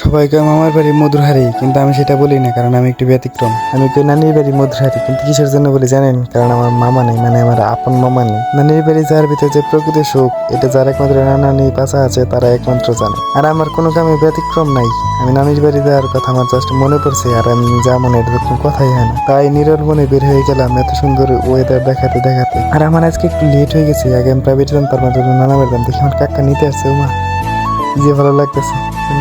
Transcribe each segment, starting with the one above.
সবাইকে মামার বাড়ি মধুরহারি কিন্তু আমি সেটা বলি না, কারণ আমি একটু ব্যতিক্রম। আমি কই, নানির বাড়ি মধুরহারি কিন্তু কিসের জন্য বলি জানেন? কারণ আমার মামা নেই মানে আমার আপন মামা নেই। নানির বাড়ি যার ভিতরে যে প্রকৃত সুখ, এটা যার একমাত্র নানি পাশা আছে, তারা একমাত্র জানে। আর আমার কোনো কামে ব্যতিক্রম নাই। আমি নানির বাড়ি যাওয়ার কথা আমার জাস্ট মনে পড়ছে, আর আমি যা মনে এটা তো কথাই হয় না। তাই নিরল মনে বের হয়ে গেলাম এত সুন্দর ওয়েদার দেখাতে দেখাতে। আর আমার আজকে একটু লেট হয়ে গেছে, আগে আমি প্রাইভেট জানতাম তার মধ্যে নানা বেরতাম দেখি আমার কাকা নিতে আসছে মা যে ভালো লাগতেছে।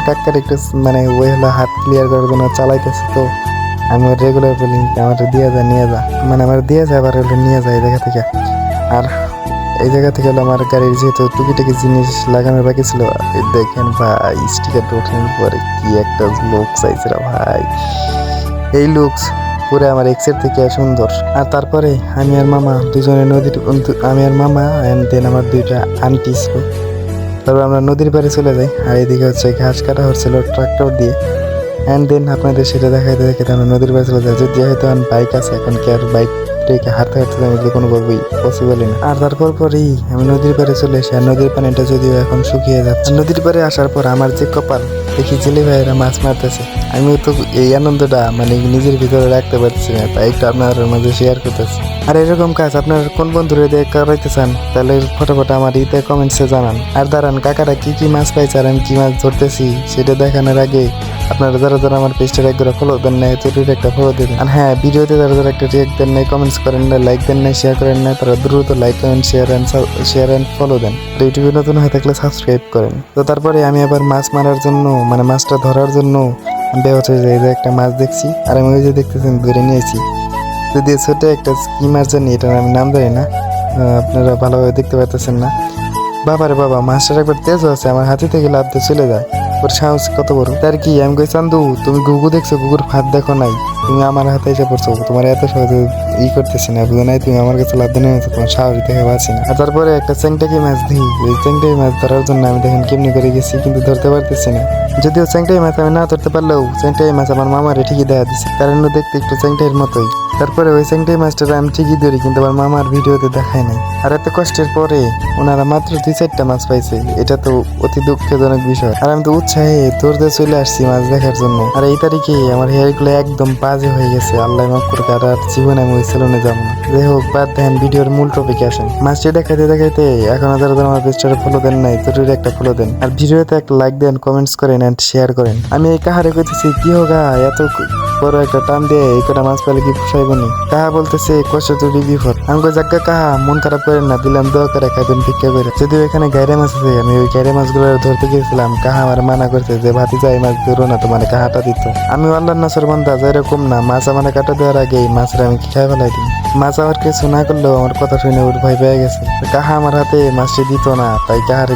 কাকার একটু মানে ওই হলো হাত ক্লিয়ার করার জন্য চালাইতেছে তো, আমি রেগুলার বলি আমার দিয়ে যা নিয়ে যা মানে আমার দিয়ে যা আবার হলো নিয়ে যায় এই জায়গা থেকে। আর এই জায়গা থেকে হলো আমার গাড়ির যেহেতু টুকিটাকি জিনিস লাগানোর বাকি ছিল দেখেন ভাই স্টিকারটা ওঠানোর পরে কি একটা লোক চাইছিল ভাই। এই লুকস পুরো আমার এক্সের থেকে সুন্দর। আর তারপরে আমি আর মামা দুজনে নদীর আমি আর মামা দেন আমার দুইটা আন্টি ছিল তারপর আমরা নদীর পাড়ে চলে যাই, আর এদিকে হচ্ছে ঘাস কাটা হচ্ছিল ট্রাক্টর দিয়ে। অ্যান্ড দেন আপনাদের সেটা দেখাইতে দেখে আমরা নদীর পাড়ে চলে যাই। যদি যেহেতু আমি বাইক আছে, এখন কি আর বাইক রেখে হাঁটতে হাঁটতে যাব কোনো কোনোভাবেই পসিবলই না। আর তারপর পরেই আমি নদীর পাড়ে চলে এসে, আর নদীর পানিটা যদিও এখন শুকিয়ে যাচ্ছে। নদীর পাড়ে আসার পর আমার যে কপাল দেখি জেলে ভাইয়েরা মাছ মারতেছে। আমিও তো এই আনন্দটা মানে নিজের ভিতরে রাখতে পারছি না, তাই একটু আপনার মাঝে শেয়ার করতেছি। আর এরকম কাজ আপনার কোন বন্ধুরে দিয়ে করাইতে চান, তাহলে ফটোফট আমার ইতে কমেন্টসে জানান। আর দাঁড়ান, কাকারা কি কি মাছ পাইছে আর আমি কি মাছ ধরতেছি, সেটা দেখানোর আগে আপনারা যারা যারা আমার পেজটা এক করে ফলো দেন নাই জরুরি একটা ফলো দেবেন আর হ্যাঁ ভিডিওতে যারা যারা একটা রিয়েক্ট দেন নাই কমেন্টস করেন না লাইক দেন নাই শেয়ার করেন না তারা দ্রুত like comment share and share and follow দেন। আর ইউটিউবে নতুন হয়ে থাকলে সাবস্ক্রাইব করেন। তো তারপরে আমি আবার মাছ মারার জন্য মানে মাছটা ধরার জন্য বেহত যায় যে একটা মাছ দেখছি, আর আমি ওই যে দেখতেছেন, ধরে নিয়েছি। যদি ছোট একটা কি মাছ জানি এটা আমি নাম জানি না আপনারা ভালোভাবে দেখতে পাচ্ছেন না। বাবারে বাবা, মাছটার একবার তেজও আছে, আমার হাতে থেকে লাভ দিয়ে চলে যায়। ওর সাহস কত বড়? তার কি? আমি কই, চান্দু, তুমি গুগু দেখছ? গুগুর ফাঁদ দেখো নাই। তুমি আমার হাতে এসে পড়ছো। তোমার এত সহজে ই করতেছি না, বুঝো নাই? তুমি আমার কাছে লাভ নেমেছো তোমার সাহস দেখে পাচ্ছি না। আর তারপরে একটা চ্যাংটাকে মাছ দিই এই চেংটাকি মাছ ধরার জন্য আমি দেখেন কেমনি করে গেছি, কিন্তু ধরতে পারতেছি না। যদিও চেংটাই মাছ আমি না ধরতে পারলেও চেংটাই মাছ আমার মামারে ঠিকই দেখা দিচ্ছে কারণ দেখতে একটু চেংটাইয়ের মতোই। তারপরে ওই চেংটাই মাছটা আমি ঠিকই ধরি, কিন্তু আমার মামার ভিডিওতে দেখায় নাই। আর এত কষ্টের পরে ওনারা মাত্র দুই চারটা মাছ পাইছে, এটা তো অতি দুঃখজনক বিষয়। আর আমি তো উৎসাহে দৌড়তে চলে আসছি মাছ দেখার জন্য। আর এই তারিখে আমার হেয়ারগুলো একদম বাজে হয়ে গেছে, আল্লাহ মাফ করে আর আর জীবনে আমি ওই সেলুনে যাব না। যাই হোক, বাদ দেন, ভিডিওর মূল টপিকে আসেন। মাছটি দেখাইতে দেখাইতে এখন যারা যারা আমার পেজটারে ফলো দেন নাই, জরুরি একটা ফলো দেন। আর ভিডিওতে একটা লাইক দেন কমেন্টস করেন এন্ড শেয়ার করেন। আমি এই কাহারে কইতেছি, কি হোগা এত বড় একটা টান দিয়ে এই কটা মাছ পেলে কি পোষাইব নি কাহা বলতেছে, কষ্ট তুলি বিপদ। আমি কই জাগ্গা কাহা মন খারাপ করেন না, দিলাম দোয়া করে খাইবেন, ভিক্ষা করে। যদিও এখানে গাইরে মাছ আছে, আমি ওই গাইরে মাছগুলো ধরতে গিয়েছিলাম, কাহা আমার মানা করছে যে, ভাতি যাই মাছ ধরো না, তোমার কাহাটা দিত? আমি আল্লাহ নাসর বন্ধা যাই রকম না, মাছ আমার কাটা দেওয়ার আগে মাছের আমি খাই ফেলাই দিই মাছ আমার কিছু না করলেও আমার কথা শুনে ওর ভয় পেয়ে গেছে। কাহা আমার হাতে মাছটি দিত না, তাই কাহারে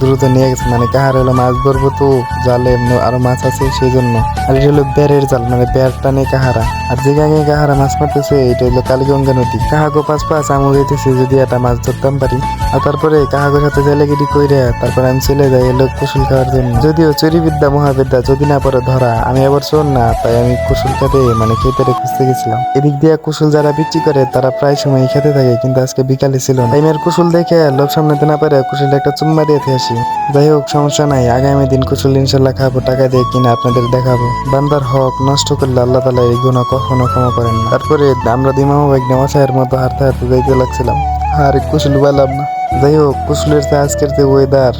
দ্রুত নিয়ে গেছে। মানে কাহার হলো মাছ ধরবো তো, জালে আরও মাছ আছে সেই জন্য আর এটা হলো বেড়ের জাল মানে বেড় টানে কাহারা। আর যে গাঙে কাহারা মাছ মারতেছে, এটা হলো কালীগঙ্গা নদী। কাহাগো পাঁচ পাঁচ আমি যেতেছি যদি একটা মাছ ধরতাম পারি। আর তারপরে কাহাগোর সাথে জেলেগিরি কইরে তারপরে আমি চলে যাই এলো কুশল খাওয়ার জন্য। যদিও চুরি বিদ্যা মহাবিদ্যা যদি না পরে ধরা, আমি আবার চোর না, তাই আমি কুশল খেতে মানে খেতে খুঁজতে গেছিলাম। এদিক দিয়ে কুশল যারা বিক্রি করে তারা প্রায় সময় খেতে থাকে, কিন্তু আজকে বিকালে ছিল না। মেয়ের কুশুল দেখে লোক সামলাতে না পারে কুশুল একটা চুম্মা দিয়ে আসি। যাই হোক, সমস্যা নাই, আগামী দিন কুশুল ইনশাল্লাহ খাব, টাকা দিয়ে কিনে আপনাদের দেখাবো। বান্দার হক নষ্ট করলে আল্লাহ তালা এই গুণা কখনো ক্ষমা করেন তারপরে আমরা দিমামা বাইক নেওয়া মতো হারতে হারতে যাইতে লাগছিলাম। আর কুশল পেলাম না। যাই হোক কুশলের যে আজকের যে ওয়েদার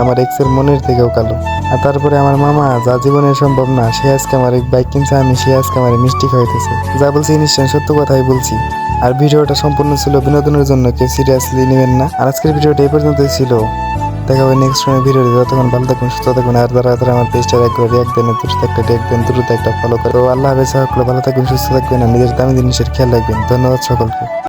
আমার এক্সের মনের থেকেও কালো। আর তারপরে আমার মামা, যা জীবনে সম্ভব না, সে আজকে আমার এক বাইক কিনছে, আমি সে আজকে আমার মিষ্টি খাইতেছে যা বলছি নিশ্চয় সত্য কথাই বলছি। আর ভিডিওটা সম্পূর্ণ ছিল বিনোদনের জন্য, কেউ সিরিয়াসলি নেবেন না। আর আজকের ভিডিওটা এই পর্যন্তই ছিল। দেখা হবে নেক্সট সময় ভিডিওতে। যতক্ষণ ভালো থাকুন, সুস্থ থাকুন, আর যারা যারা আমার পেজটা একবার রিয়াক্ট দেন দ্রুত একটা দেন, দ্রুত একটা ফলো করে। আল্লাহ হাফেজ, সকলে ভালো থাকবেন সুস্থ থাকবেন, আর নিজের দামি জিনিসের খেয়াল রাখবেন। ধন্যবাদ সকলকে।